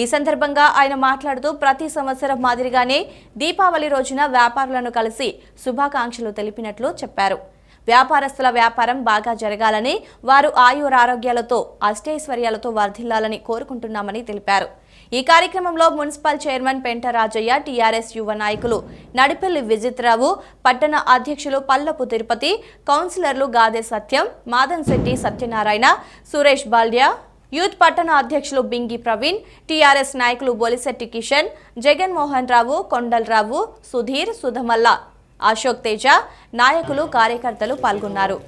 ఈ సందర్భంగా ఆయన మాట్లాడుతూ ప్రతి సంవత్సరం మాదిరిగానే దీపావళి రోజున వ్యాపారులను కలిసి శుభాకాంక్షలు తెలిపినట్లు చెప్పారు. వ్యాపారస్తుల వ్యాపారం బాగా జరగాలని వారు ఆయురారోగ్యాలతో అష్టైశ్వర్యాలతో వర్ధిల్లాలని కోరుకుంటున్నామని తెలిపారు. ఈ కార్యక్రమంలో మున్సిపల్ చైర్మన్ పెంట రాజయ్య టీఆర్ఎస్ యువ నాయకులు నడిపెల్లి విజిత్రావు పట్టణ అధ్యక్షులు పల్లపు తిరుపతి కౌన్సిలర్లు గాదే సత్యం మాదన్ శెట్టి సత్యనారాయణ సురేష్ బాల్యా యూత్ పట్టణ అధ్యక్షులు బింగి ప్రవీణ్ టీఆర్ఎస్ నాయకులు బొలిశెట్టి కిషన్ జగన్మోహన్ రావు కొండలరావు సుధీర్ సుధమల్ల అశోక్ తేజ నాయకులు కార్యకర్తలు పాల్గొన్నారు.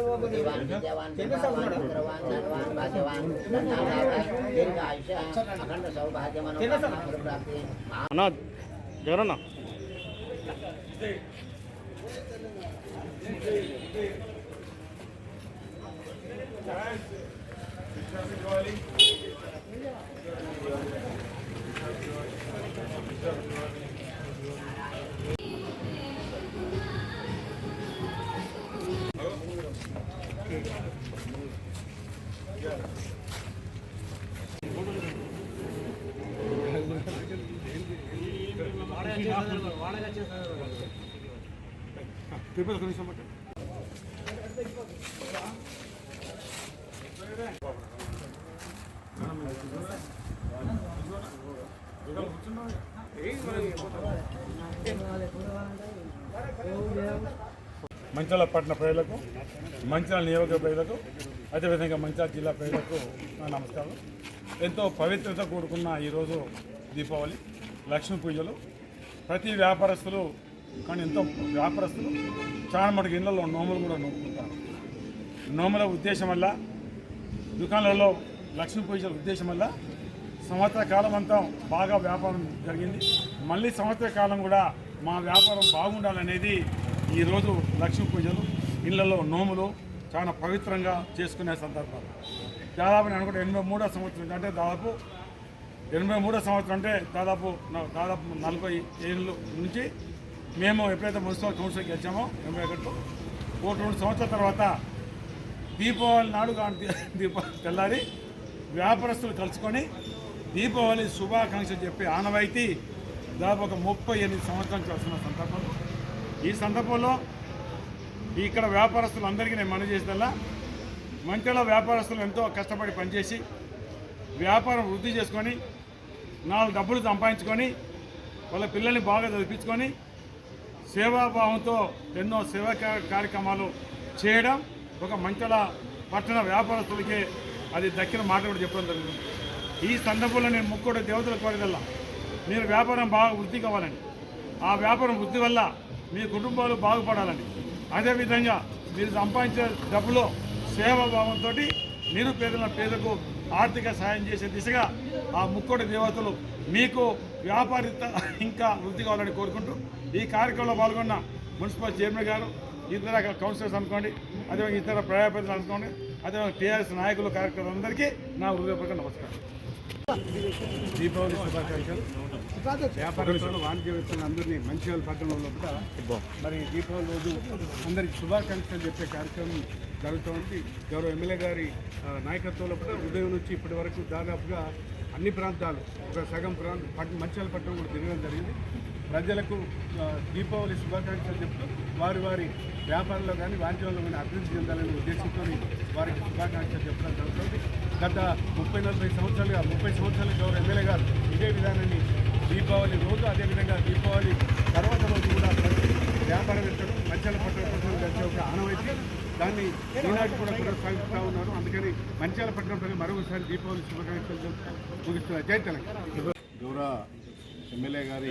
భవంతు ఆత్మనాథ నమస్కారాయ శుభమంగళం తిరుపతి కనీసం మంచాల పట్టణ ప్రజలకు మంచాల నియోజక ప్రజలకు అదేవిధంగా మంచిర్యాల జిల్లా ప్రజలకు నా నమస్కారం. ఎంతో పవిత్రత కూడుకున్న ఈరోజు దీపావళి లక్ష్మీ పూజలు. ప్రతి వ్యాపారస్తులు కానీ ఎంతో వ్యాపారస్తులు చాలా మటుకు ఇళ్ళలో నోములు కూడా నోముకుంటారు. నోముల ఉద్దేశం వల్ల దుకాణాలలో లక్ష్మీ పూజల ఉద్దేశం వల్ల సంవత్సర కాలం అంతా బాగా వ్యాపారం జరిగింది. మళ్ళీ సంవత్సర కాలం కూడా మా వ్యాపారం బాగుండాలనేది ఈరోజు లక్ష్మీ పూజలు ఇళ్ళలో నోములు చాలా పవిత్రంగా చేసుకునే సందర్భాలు. దాదాపు నేను అనుకుంటే ఎనభై మూడో సంవత్సరం అంటే దాదాపు ఎనభై మూడో సంవత్సరం అంటే దాదాపు దాదాపు నలభై ఏళ్ళు నుంచి మేము ఎప్పుడైతే మున్సిపల్ కౌన్సిల్ గెలిచామో ఎనభై ఒకటిలో ఒకటి రెండు సంవత్సరాల తర్వాత దీపావళి నాడు కానీ దీపావళి తెల్లారి వ్యాపారస్తులు కలుసుకొని దీపావళి శుభాకాంక్షలు చెప్పి ఆనవాయితీ దాదాపు ఒక ముప్పై ఎనిమిది సంవత్సరాలు చేస్తున్న వస్తున్న సందర్భంలో ఈ సందర్భంలో ఇక్కడ వ్యాపారస్తులందరికీ నేను మనవి చేసేదల్లా మంచిలో వ్యాపారస్తులు ఎంతో కష్టపడి పనిచేసి వ్యాపారం వృద్ధి చేసుకొని నాలుగు డబ్బులు సంపాదించుకొని వాళ్ళ పిల్లల్ని బాగా చదివించుకొని సేవాభావంతో ఎన్నో సేవా కార్యక్రమాలు చేయడం ఒక మంచల పట్టణ వ్యాపారస్తులకే అది దక్కిన మాట కూడా చెప్పడం జరిగింది. ఈ సందర్భంలో నేను ముక్కుడు దేవతల కోరిదల్లా మీరు వ్యాపారం బాగా వృద్ధి కావాలని ఆ వ్యాపారం వృద్ధి వల్ల మీ కుటుంబాలు బాగుపడాలని అదేవిధంగా మీరు సంపాదించే డబ్బులో సేవాభావంతో నిరుపేదల పేదకు ఆర్థిక సాయం చేసే దిశగా ఆ ముక్కోటి దేవతలు మీకు వ్యాపారిత ఇంకా వృద్ధి కావాలని కోరుకుంటూ ఈ కార్యక్రమంలో పాల్గొన్న మున్సిపల్ చైర్మన్ గారు ఇతర కౌన్సిలర్స్ అనుకోండి అదేవిధంగా ఇతర ప్రజాప్రతినిధులు అనుకోండి అదేవిధంగా టీఆర్ఎస్ నాయకులు కార్యక్రమాలందరికీ నా హృదయపూర్వక నమస్కారం. దీపావళి శుభాకాంక్షలు వ్యాపారస్తులు వ్యక్తులు అందరినీ మంచి పట్టణంలో కూడా మరి దీపావళి రోజు అందరికి శుభాకాంక్షలు చెప్పే కార్యక్రమం జరుగుతోంది గౌరవ ఎమ్మెల్యే గారి నాయకత్వంలో కూడా ఉదయం నుంచి ఇప్పటి వరకు దాదాపుగా అన్ని ప్రాంతాలు ఒక సగం ప్రాంతం పట్ట మంచిర్యాల పట్టణం కూడా తిరగడం జరిగింది ప్రజలకు దీపావళి శుభాకాంక్షలు చెప్తూ వారి వారి వ్యాపారంలో కానీ వాణిజ్యంలో కానీ అభివృద్ధి చెందాలనే ఉద్దేశంతో వారికి శుభాకాంక్షలు చెప్పడం జరుగుతుంది గత ముప్పై నలభై సంవత్సరాలుగా ముప్పై సంవత్సరాలుగా గౌరవ ఎమ్మెల్యే గారు ఇదే విధానాన్ని దీపావళి రోజు అదేవిధంగా దీపావళి తర్వాత రోజు కూడా వ్యాపారవేత్తలు మధ్యాహ్న పట్టణ పట్టణం కలిసే ఒక ఆనవాయితీ. దాన్ని ఈనాటి కూడా కొనసాగిస్తూ ఉన్నారు. అందుకని మంచాల పట్టణం ప్రజలు మరొకసారి దీపావళి శుభాకాంక్షలు ముగిస్తున్నారు జై తెలంగాణ. గౌరవ ఎమ్మెల్యే గారి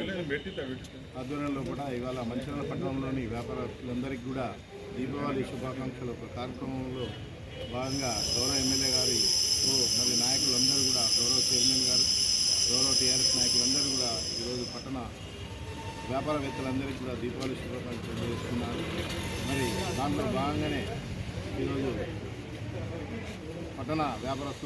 ఆధ్వర్యంలో కూడా ఇవాళ మంచిర్యాల పట్టణంలోని వ్యాపారస్తులందరికీ కూడా దీపావళి శుభాకాంక్షలు. ఒక కార్యక్రమంలో భాగంగా గౌరవ ఎమ్మెల్యే గారి ఓ మరి నాయకులందరూ కూడా గౌరవ చైర్మన్ గారు గౌరవ టీఆర్ఎస్ నాయకులందరూ కూడా ఈరోజు పట్టణ వ్యాపారవేత్తలందరికీ కూడా దీపావళి శుభాకాంక్షలు చేస్తున్నారు మరి దాంట్లో భాగంగానే ఈరోజు పట్టణ వ్యాపారస్తులు